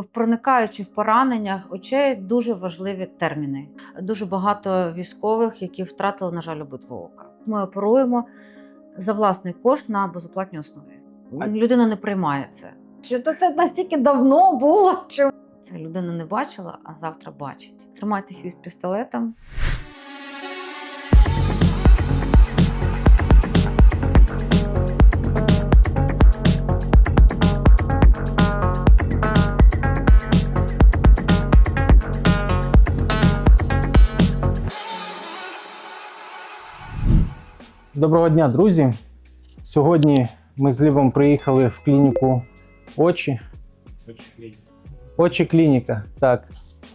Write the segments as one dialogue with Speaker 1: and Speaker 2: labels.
Speaker 1: в проникаючих пораненнях очей дуже важливі терміни. Дуже багато військових, які втратили, на жаль, обидва ока. Ми оперуємо за власний кошт на безоплатній основі. Людина не приймає це. Що то це настільки давно було? Чи це людина не бачила, а завтра бачить. Тримайте хвіст пістолетом.
Speaker 2: Доброго дня, друзі. Сьогодні ми з Лівом приїхали в клініку очі. Очі клініка. Так.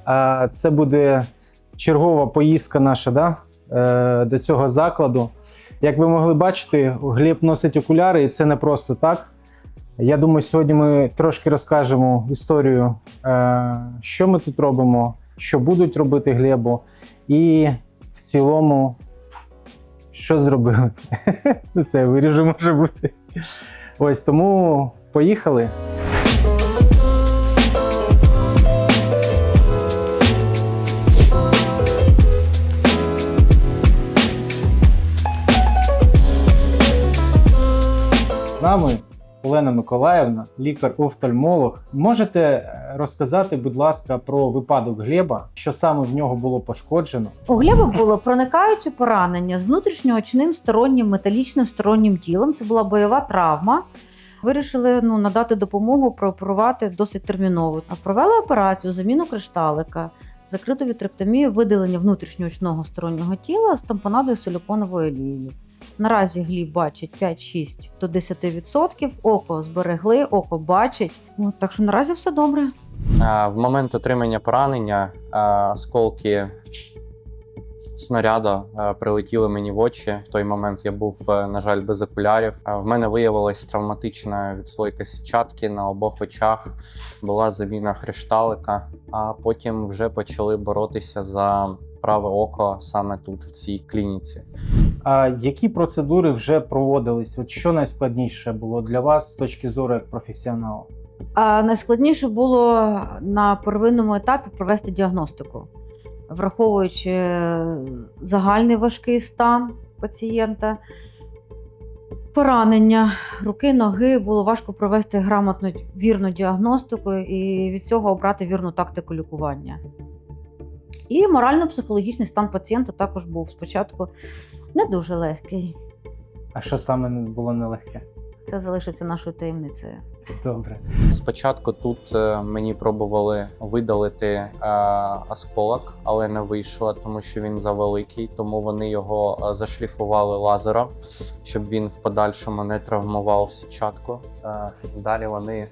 Speaker 2: А це буде чергова поїздка наша да? е, до цього закладу. Як ви могли бачити, Глеб носить окуляри, і це не просто так. Я думаю, сьогодні ми трошки розкажемо історію, е, що ми тут робимо, що будуть робити Глебу, і в цілому, що зробили. Ну, це я виріжу, може бути. Ось тому поїхали. З нами Олена Миколаївна, лікар-офтальмолог. Можете е, розказати, будь ласка, про випадок Глеба, що саме в нього було пошкоджено?
Speaker 1: У Глеба було проникаюче поранення з внутрішньоочним стороннім металічним стороннім тілом. Це була бойова травма. Вирішили ну, надати допомогу прооперувати досить терміново. А Провели операцію, заміну кришталика, закриту вітректомію, видалення внутрішньоочного стороннього тіла з тампонадою силіконовою олією. Наразі гліб бачить 5-6 до 10%, око зберегли, око бачить. От, так що наразі все добре.
Speaker 3: В момент отримання поранення осколки снаряда прилетіли мені в очі. В той момент я був, е, на жаль, без окулярів. В мене виявилась травматична відслойка сітчатки на обох очах. Була заміна хрешталика, а потім вже почали боротися за праве око саме тут, в цій клініці.
Speaker 2: А які процедури вже проводились? От що найскладніше було для вас з точки зору як професіонала?
Speaker 1: А найскладніше було на первинному етапі провести діагностику, враховуючи загальний важкий стан пацієнта, поранення руки, ноги було важко провести грамотну вірну діагностику і від цього обрати вірну тактику лікування. І морально-психологічний стан пацієнта також був спочатку не дуже легкий.
Speaker 2: А що саме було нелегке?
Speaker 1: Це залишиться нашою таємницею.
Speaker 2: Добре.
Speaker 3: Спочатку тут е, мені пробували видалити е, осколок, але не вийшло, тому що він завеликий. Тому вони його е, зашліфували лазером, щоб він в подальшому не травмував сітчатку. Е, далі вони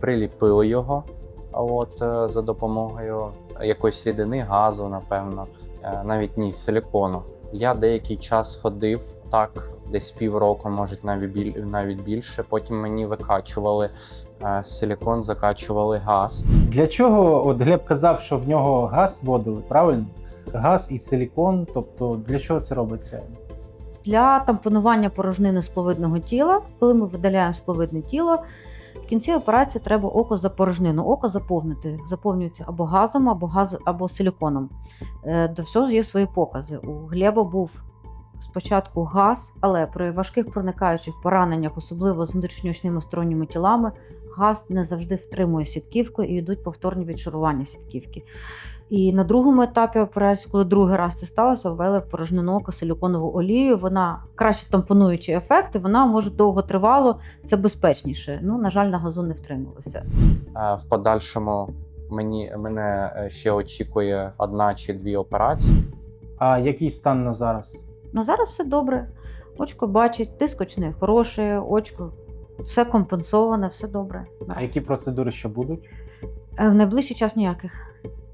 Speaker 3: приліпили його. От е, за допомогою якоїсь рідини, газу, напевно, е, навіть ні, силікону. Я деякий час ходив так, десь півроку, може навіть біль, навіть більше. Потім мені викачували е, силікон, закачували газ.
Speaker 2: Для чого от Глеб казав, що в нього газ вводили, правильно? Газ і силікон. Тобто для чого це робиться?
Speaker 1: Для тампонування порожнини скловидного тіла, коли ми видаляємо скловидне тіло, в кінці операції треба око за порожнину. Око заповнити. Заповнюється або газом, або газ, або силіконом. Е, До всього є свої покази. У Глеба був спочатку газ, але при важких проникаючих пораненнях, особливо з внутрішньоочними сторонніми тілами, газ не завжди втримує сітківку і йдуть повторні відшарування сітківки. І на другому етапі операції, коли другий раз це сталося, ввели в порожнину ока силіконову олію. Вона краще тампонуючий ефект, і вона може довго тривало, це безпечніше. Ну, на жаль, на газу не втрималося.
Speaker 3: Е, В подальшому мені мене е, ще очікує одна чи дві операції.
Speaker 2: А який стан на зараз?
Speaker 1: На зараз все добре. Очко бачить, тиск очний хороший, очко все компенсоване, все добре.
Speaker 2: А які процедури ще будуть?
Speaker 1: Е, В найближчий час ніяких.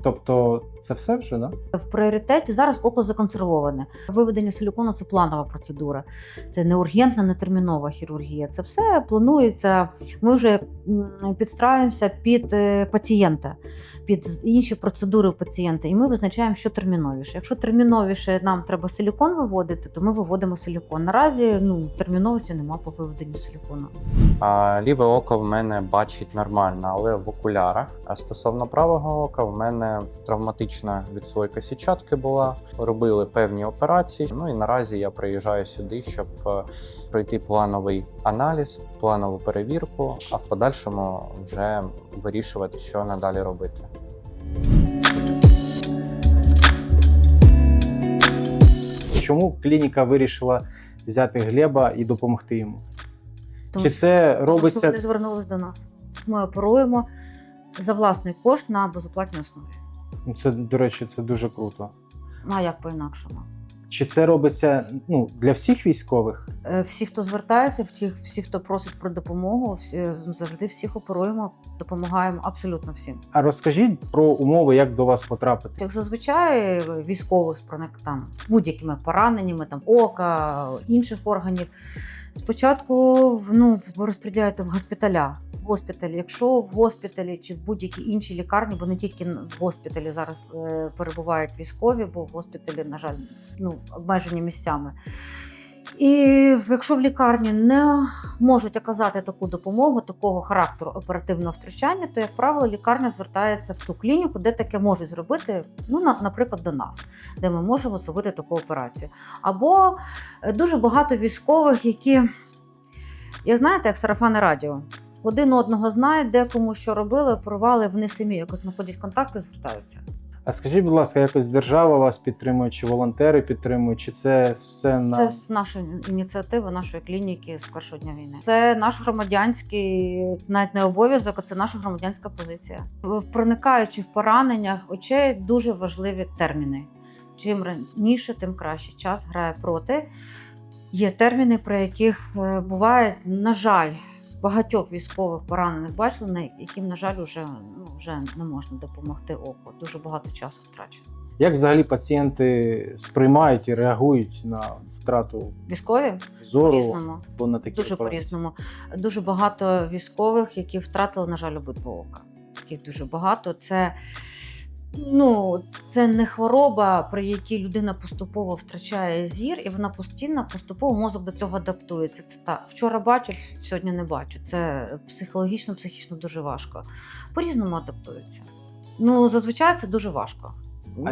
Speaker 2: Тобто, це все вже, да?
Speaker 1: В пріоритеті зараз око законсервоване. Виведення силікону це планова процедура, це не ургентна, не термінова хірургія. Це все планується. Ми вже підстраюємося під е, пацієнта, під інші процедури у пацієнта, і ми визначаємо, що терміновіше. Якщо терміновіше нам треба силікон виводити, то ми виводимо силікон. Наразі ну терміновості нема по виведенню силікону.
Speaker 3: А, ліве око в мене бачить нормально, але в окулярах. А стосовно правого ока, в мене травматична відслойка сітчатки була. Робили певні операції. Ну і наразі я приїжджаю сюди, щоб е, пройти плановий аналіз, планову перевірку, а в подальшому вже вирішувати, що надалі робити.
Speaker 2: Чому клініка вирішила взяти Глеба і допомогти йому?
Speaker 1: Тому
Speaker 2: Чи
Speaker 1: що-
Speaker 2: це
Speaker 1: Тому що вони звернулись до нас. Ми оперуємо за власний кошт на безоплатній основі.
Speaker 2: Це, до речі, це дуже круто.
Speaker 1: Ну а як по-інакшому?
Speaker 2: Чи це робиться ну, для всіх військових?
Speaker 1: Е, Всі, хто звертається, всі, хто просить про допомогу, всі, завжди всіх оперуємо, допомагаємо абсолютно всім.
Speaker 2: А розкажіть про умови, як до вас потрапити.
Speaker 1: Як зазвичай військових з там будь-якими пораненнями, там ока, інших органів. Спочатку ну, розподіляєте в госпіталя. Госпіталі, якщо в госпіталі чи в будь-якій іншій лікарні, бо не тільки в госпіталі зараз е, перебувають військові, бо в госпіталі, на жаль, ну, обмежені місцями. І якщо в лікарні не можуть оказати таку допомогу, такого характеру оперативного втручання, то, як правило, лікарня звертається в ту клініку, де таке можуть зробити, ну, на- наприклад, до нас, де ми можемо зробити таку операцію. Або е, дуже багато військових, які, як знаєте, як сарафани радіо. Один одного знають, де кому що робили, оперували, вони самі якось знаходять контакти, звертаються.
Speaker 2: А скажіть, будь ласка, якось держава вас підтримує, чи волонтери підтримують, чи це все на
Speaker 1: Це наша ініціатива нашої клініки з першого дня війни. Це наш громадянський, навіть не обов'язок, а це наша громадянська позиція. В проникаючих пораненнях очей дуже важливі терміни. Чим раніше, тим краще. Час грає проти. Є терміни, про яких е, буває, на жаль, багатьох військових поранених бачили, на яким, на жаль, вже, ну, вже не можна допомогти оку. Дуже багато часу втрачено.
Speaker 2: як взагалі пацієнти сприймають і реагують на втрату
Speaker 1: Військові
Speaker 2: зору
Speaker 1: по-різному.
Speaker 2: Бо на такі
Speaker 1: Дуже
Speaker 2: операції?
Speaker 1: по-різному. Дуже багато військових, які втратили, на жаль, обидва ока. Таких дуже багато. Це, ну, це не хвороба, при якій людина поступово втрачає зір, і вона постійно поступово мозок до цього адаптується. Це так. Вчора бачив, сьогодні не бачу. Це психологічно, психічно дуже важко. По-різному адаптується. Ну, зазвичай це дуже важко.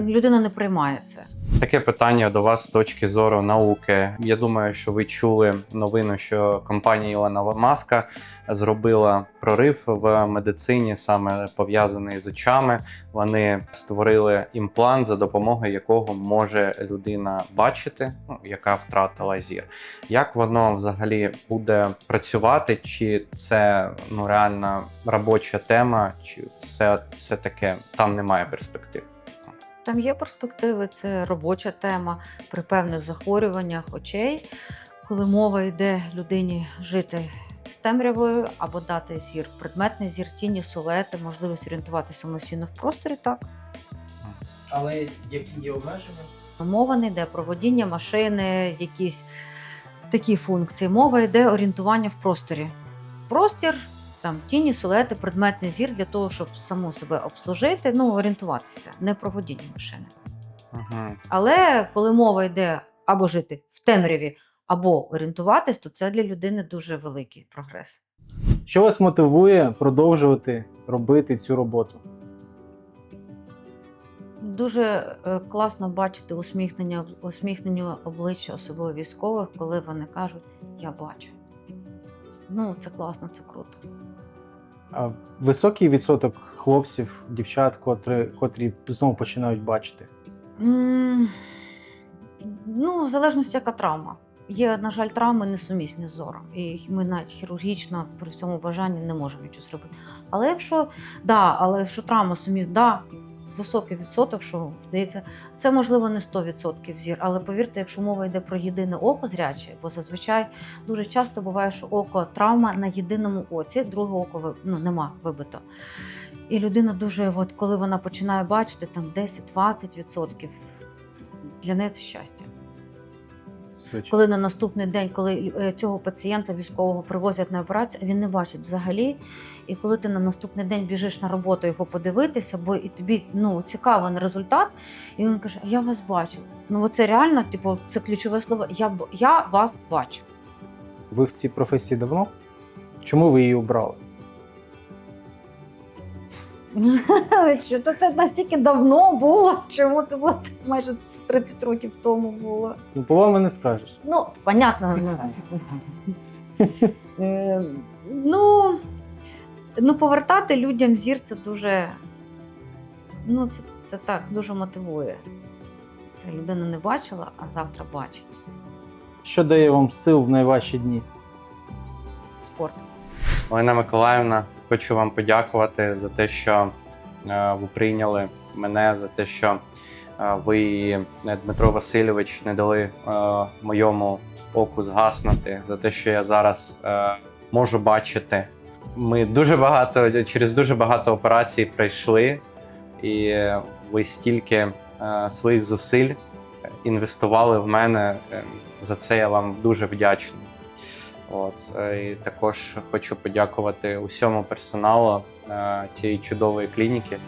Speaker 1: Людина не приймає це.
Speaker 3: Таке питання до вас з точки зору науки. Я думаю, що ви чули новину, що компанія Ілона Маска зробила прорив в медицині, саме пов'язаний з очами. Вони створили імплант, за допомогою якого може людина бачити, ну, яка втратила зір. Як воно взагалі буде працювати? Чи це ну реальна робоча тема, чи все, все таке там немає перспектив?
Speaker 1: Там є перспективи, це робоча тема при певних захворюваннях очей, коли мова йде людині жити з темрявою або дати зір, предметний зір, тіні, силуети, можливість орієнтуватися самостійно в просторі. Так
Speaker 2: Але які є обмеження?
Speaker 1: мова не йде про водіння машини, якісь такі функції. Мова йде орієнтування в просторі. Простір. Там тіні, силуети, предметний зір для того, щоб саму себе обслужити, ну орієнтуватися, не про водіння машини.
Speaker 3: Угу.
Speaker 1: Але коли мова йде або жити в темряві, або орієнтуватись, то це для людини дуже великий прогрес.
Speaker 2: Що вас мотивує продовжувати робити цю роботу?
Speaker 1: Дуже е, класно бачити усміхнення, усміхнені обличчя, особливо військових, коли вони кажуть Я бачу. Ну, це класно, це круто.
Speaker 2: А високий відсоток хлопців, дівчат, котрі, котрі знову починають бачити.
Speaker 1: М, Ну, в залежності, яка травма. Є, на жаль, травми несумісні з зором. І ми навіть хірургічно при всьому бажанні не можемо нічого зробити. Але якщо да, але якщо травма сумісна, да, високий відсоток, що здається, це можливо не 100% зір. Але повірте, якщо мова йде про єдине око зряче, бо зазвичай дуже часто буває, що око травма на єдиному оці, друге око ну, нема вибито. І людина дуже, от коли вона починає бачити там 10-20%, для неї це щастя.
Speaker 2: Звичайно.
Speaker 1: Коли на наступний день, коли е, цього пацієнта військового привозять на операцію, він не бачить взагалі. І коли ти на наступний день біжиш на роботу його подивитися, бо і тобі ну, цікавий результат, і він каже: Я вас бачу. Ну оце реально, типу, це ключове слово. Я, я вас бачу.
Speaker 2: Ви в цій професії давно? Чому ви її обрали?
Speaker 1: Що то це настільки давно було? Чому це було майже 30 років тому було?
Speaker 2: Ну, по вам і не скажеш.
Speaker 1: Ну, понятно. Ну, Е, ну, ну, повертати людям зір це дуже. Ну, це, це так, дуже мотивує. Це людина не бачила, а завтра бачить.
Speaker 2: Що дає вам сил в найважчі дні?
Speaker 1: Спорт.
Speaker 3: Олена Миколаївна, хочу вам подякувати за те, що е, ви прийняли мене, за те, що е, ви, Дмитро Васильович, не дали е, моєму оку згаснути, за те, що я зараз е, можу бачити. Ми дуже багато через дуже багато операцій пройшли, і е, ви стільки е, своїх зусиль інвестували в мене. Е, За це я вам дуже вдячний. От е, і також хочу подякувати усьому персоналу е, цієї чудової клініки е,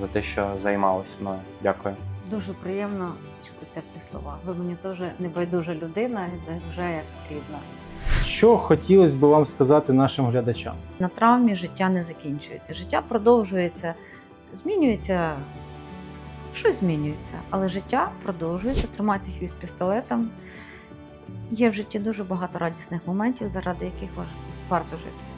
Speaker 3: за те, що займались мною. Дякую.
Speaker 1: Дуже приємно чути теплі слова. Ви мені теж небайдужа людина, і це вже як рідна.
Speaker 2: Що хотілося б вам сказати нашим глядачам?
Speaker 1: На травмі життя не закінчується. Життя продовжується, змінюється, щось змінюється, але життя продовжується. Тримайте хвіст пістолетом. Є в житті дуже багато радісних моментів, заради яких варто жити.